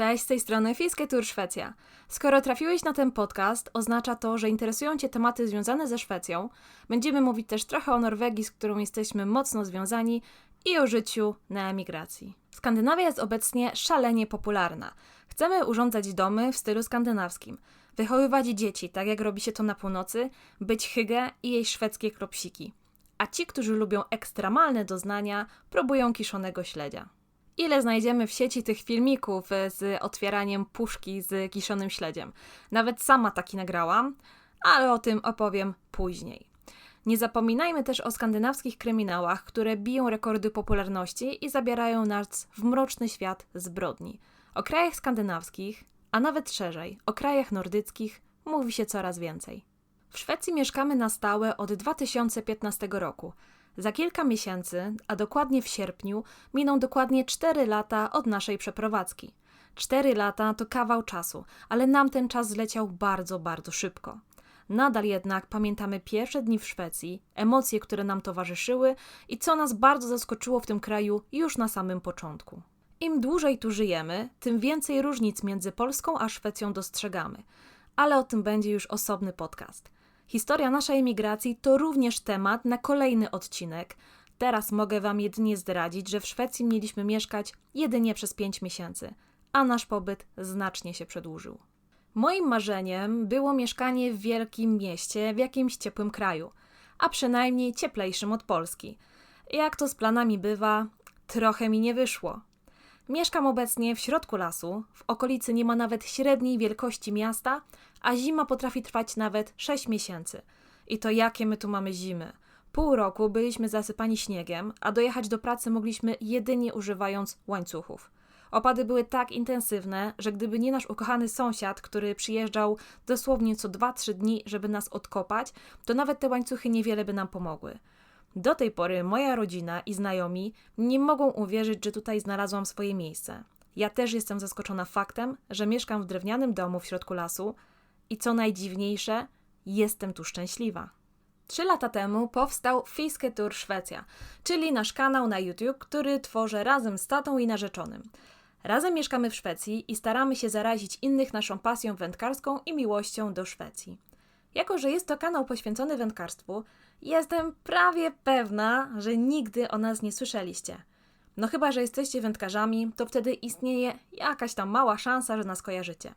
Cześć, z tej strony Fińskie Tour Szwecja. Skoro trafiłeś na ten podcast, oznacza to, że interesują Cię tematy związane ze Szwecją. Będziemy mówić też trochę o Norwegii, z którą jesteśmy mocno związani i o życiu na emigracji. Skandynawia jest obecnie szalenie popularna. Chcemy urządzać domy w stylu skandynawskim, wychowywać dzieci, tak jak robi się to na północy, być hygge i jej szwedzkie kropsiki. A ci, którzy lubią ekstremalne doznania, próbują kiszonego śledzia. Ile znajdziemy w sieci tych filmików e, z otwieraniem puszki z kiszonym śledziem? Nawet sama taki nagrałam, ale o tym opowiem później. Nie zapominajmy też o skandynawskich kryminałach, które biją rekordy popularności i zabierają nas w mroczny świat zbrodni. O krajach skandynawskich, a nawet szerzej, o krajach nordyckich mówi się coraz więcej. W Szwecji mieszkamy na stałe od 2015 roku. Za kilka miesięcy, a dokładnie w sierpniu, miną dokładnie 4 lata od naszej przeprowadzki. 4 lata to kawał czasu, ale nam ten czas zleciał bardzo, bardzo szybko. Nadal jednak pamiętamy pierwsze dni w Szwecji, emocje, które nam towarzyszyły i co nas bardzo zaskoczyło w tym kraju już na samym początku. Im dłużej tu żyjemy, tym więcej różnic między Polską a Szwecją dostrzegamy, ale o tym będzie już osobny podcast. Historia naszej emigracji to również temat na kolejny odcinek. Teraz mogę Wam jedynie zdradzić, że w Szwecji mieliśmy mieszkać jedynie przez 5 miesięcy, a nasz pobyt znacznie się przedłużył. Moim marzeniem było mieszkanie w wielkim mieście, w jakimś ciepłym kraju, a przynajmniej cieplejszym od Polski. Jak to z planami bywa, trochę mi nie wyszło. Mieszkam obecnie w środku lasu, w okolicy nie ma nawet średniej wielkości miasta, a zima potrafi trwać nawet 6 miesięcy. I to jakie my tu mamy zimy? Pół roku byliśmy zasypani śniegiem, a dojechać do pracy mogliśmy jedynie używając łańcuchów. Opady były tak intensywne, że gdyby nie nasz ukochany sąsiad, który przyjeżdżał dosłownie co 2-3 dni, żeby nas odkopać, to nawet te łańcuchy niewiele by nam pomogły. Do tej pory moja rodzina i znajomi nie mogą uwierzyć, że tutaj znalazłam swoje miejsce. Ja też jestem zaskoczona faktem, że mieszkam w drewnianym domu w środku lasu i co najdziwniejsze, jestem tu szczęśliwa. Trzy lata temu powstał Fiske Tour Szwecja, czyli nasz kanał na YouTube, który tworzę razem z tatą i narzeczonym. Razem mieszkamy w Szwecji i staramy się zarazić innych naszą pasją wędkarską i miłością do Szwecji. Jako, że jest to kanał poświęcony wędkarstwu, jestem prawie pewna, że nigdy o nas nie słyszeliście. No chyba, że jesteście wędkarzami, to wtedy istnieje jakaś tam mała szansa, że nas kojarzycie.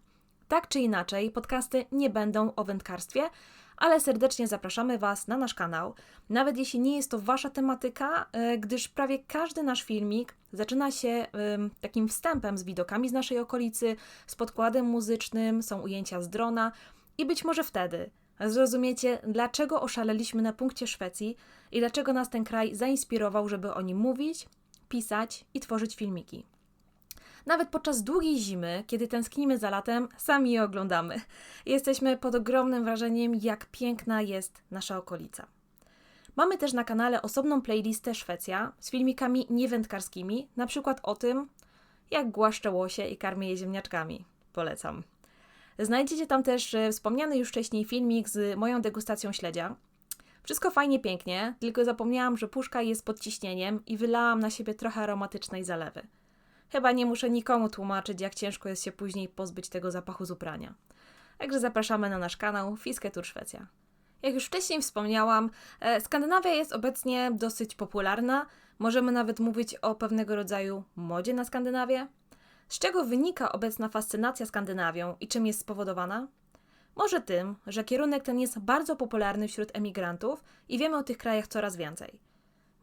Tak czy inaczej, podcasty nie będą o wędkarstwie, ale serdecznie zapraszamy Was na nasz kanał, nawet jeśli nie jest to Wasza tematyka, e, gdyż prawie każdy nasz filmik zaczyna się takim wstępem z widokami z naszej okolicy, z podkładem muzycznym, są ujęcia z drona i być może wtedy zrozumiecie, dlaczego oszaleliśmy na punkcie Szwecji i dlaczego nas ten kraj zainspirował, żeby o nim mówić, pisać i tworzyć filmiki. Nawet podczas długiej zimy, kiedy tęsknimy za latem, sami je oglądamy. Jesteśmy pod ogromnym wrażeniem, jak piękna jest nasza okolica. Mamy też na kanale osobną playlistę Szwecja z filmikami niewędkarskimi, na przykład o tym, jak głaszczę łosie i karmię je ziemniaczkami. Polecam. Znajdziecie tam też e, wspomniany już wcześniej filmik z moją degustacją śledzia. Wszystko fajnie, pięknie, tylko zapomniałam, że puszka jest pod ciśnieniem i wylałam na siebie trochę aromatycznej zalewy. Chyba nie muszę nikomu tłumaczyć, jak ciężko jest się później pozbyć tego zapachu z uprania. Także zapraszamy na nasz kanał Fiske Tour Szwecja. Jak już wcześniej wspomniałam, e, Skandynawia jest obecnie dosyć popularna. Możemy nawet mówić o pewnego rodzaju modzie na Skandynawię. Z czego wynika obecna fascynacja Skandynawią i czym jest spowodowana? Może tym, że kierunek ten jest bardzo popularny wśród emigrantów i wiemy o tych krajach coraz więcej.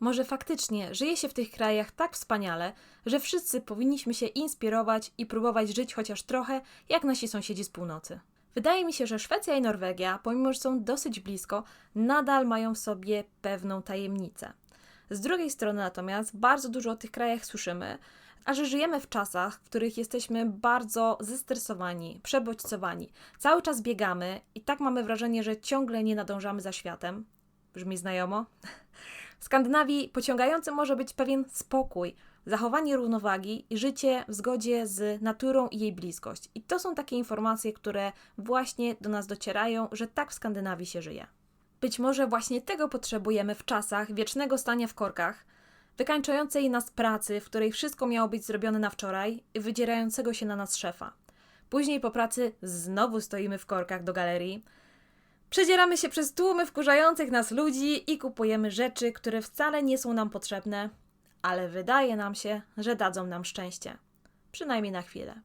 Może faktycznie żyje się w tych krajach tak wspaniale, że wszyscy powinniśmy się inspirować i próbować żyć chociaż trochę jak nasi sąsiedzi z północy. Wydaje mi się, że Szwecja i Norwegia, pomimo że są dosyć blisko, nadal mają w sobie pewną tajemnicę. Z drugiej strony natomiast bardzo dużo o tych krajach słyszymy, a że żyjemy w czasach, w których jesteśmy bardzo zestresowani, przebodźcowani, cały czas biegamy i tak mamy wrażenie, że ciągle nie nadążamy za światem. Brzmi znajomo? W Skandynawii pociągający może być pewien spokój, zachowanie równowagi i życie w zgodzie z naturą i jej bliskość. I to są takie informacje, które właśnie do nas docierają, że tak w Skandynawii się żyje. Być może właśnie tego potrzebujemy w czasach wiecznego stania w korkach, wykańczającej nas pracy, w której wszystko miało być zrobione na wczoraj i wydzierającego się na nas szefa. Później po pracy znowu stoimy w korkach do galerii. Przedzieramy się przez tłumy wkurzających nas ludzi i kupujemy rzeczy, które wcale nie są nam potrzebne, ale wydaje nam się, że dadzą nam szczęście. Przynajmniej na chwilę.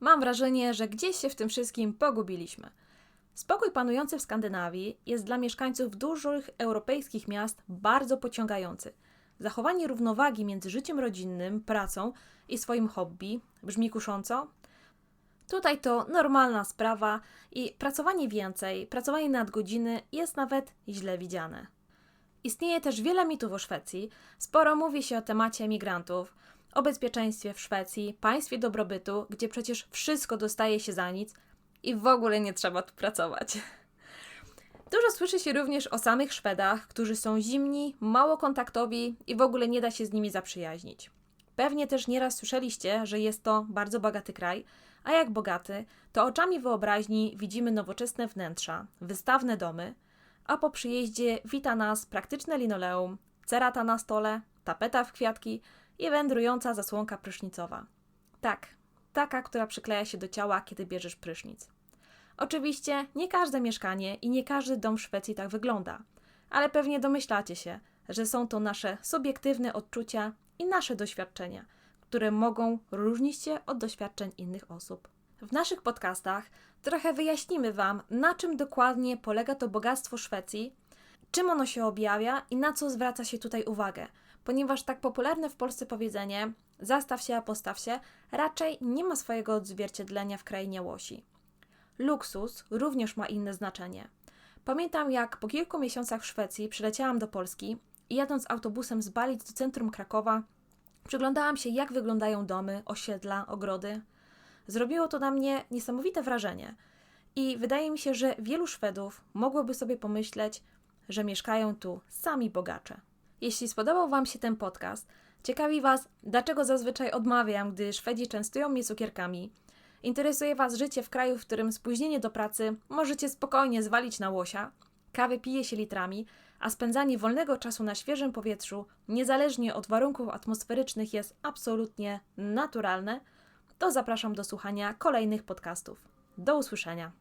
Mam wrażenie, że gdzieś się w tym wszystkim pogubiliśmy. Spokój panujący w Skandynawii jest dla mieszkańców dużych europejskich miast bardzo pociągający. Zachowanie równowagi między życiem rodzinnym, pracą i swoim hobby brzmi kusząco. Tutaj to normalna sprawa i pracowanie więcej, pracowanie nadgodziny jest nawet źle widziane. Istnieje też wiele mitów o Szwecji. Sporo mówi się o temacie emigrantów, o bezpieczeństwie w Szwecji, państwie dobrobytu, gdzie przecież wszystko dostaje się za nic i w ogóle nie trzeba tu pracować. Dużo słyszy się również o samych Szwedach, którzy są zimni, mało kontaktowi i w ogóle nie da się z nimi zaprzyjaźnić. Pewnie też nieraz słyszeliście, że jest to bardzo bogaty kraj, a jak bogaty, to oczami wyobraźni widzimy nowoczesne wnętrza, wystawne domy, a po przyjeździe wita nas praktyczne linoleum, cerata na stole, tapeta w kwiatki i wędrująca zasłonka prysznicowa. Tak, taka, która przykleja się do ciała, kiedy bierzesz prysznic. Oczywiście nie każde mieszkanie i nie każdy dom w Szwecji tak wygląda, ale pewnie domyślacie się, że są to nasze subiektywne odczucia i nasze doświadczenia, które mogą różnić się od doświadczeń innych osób. W naszych podcastach trochę wyjaśnimy Wam, na czym dokładnie polega to bogactwo Szwecji, czym ono się objawia i na co zwraca się tutaj uwagę, ponieważ tak popularne w Polsce powiedzenie zastaw się, a postaw się raczej nie ma swojego odzwierciedlenia w krainie Łosi. Luksus również ma inne znaczenie. Pamiętam, jak po kilku miesiącach w Szwecji przyleciałam do Polski i jadąc autobusem z Balic do centrum Krakowa, przyglądałam się, jak wyglądają domy, osiedla, ogrody. Zrobiło to na mnie niesamowite wrażenie i wydaje mi się, że wielu Szwedów mogłoby sobie pomyśleć, że mieszkają tu sami bogacze. Jeśli spodobał Wam się ten podcast, ciekawi Was, dlaczego zazwyczaj odmawiam, gdy Szwedzi częstują mnie cukierkami, interesuje Was życie w kraju, w którym spóźnienie do pracy możecie spokojnie zwalić na łosia, kawy pije się litrami, a spędzanie wolnego czasu na świeżym powietrzu, niezależnie od warunków atmosferycznych, jest absolutnie naturalne, to zapraszam do słuchania kolejnych podcastów. Do usłyszenia.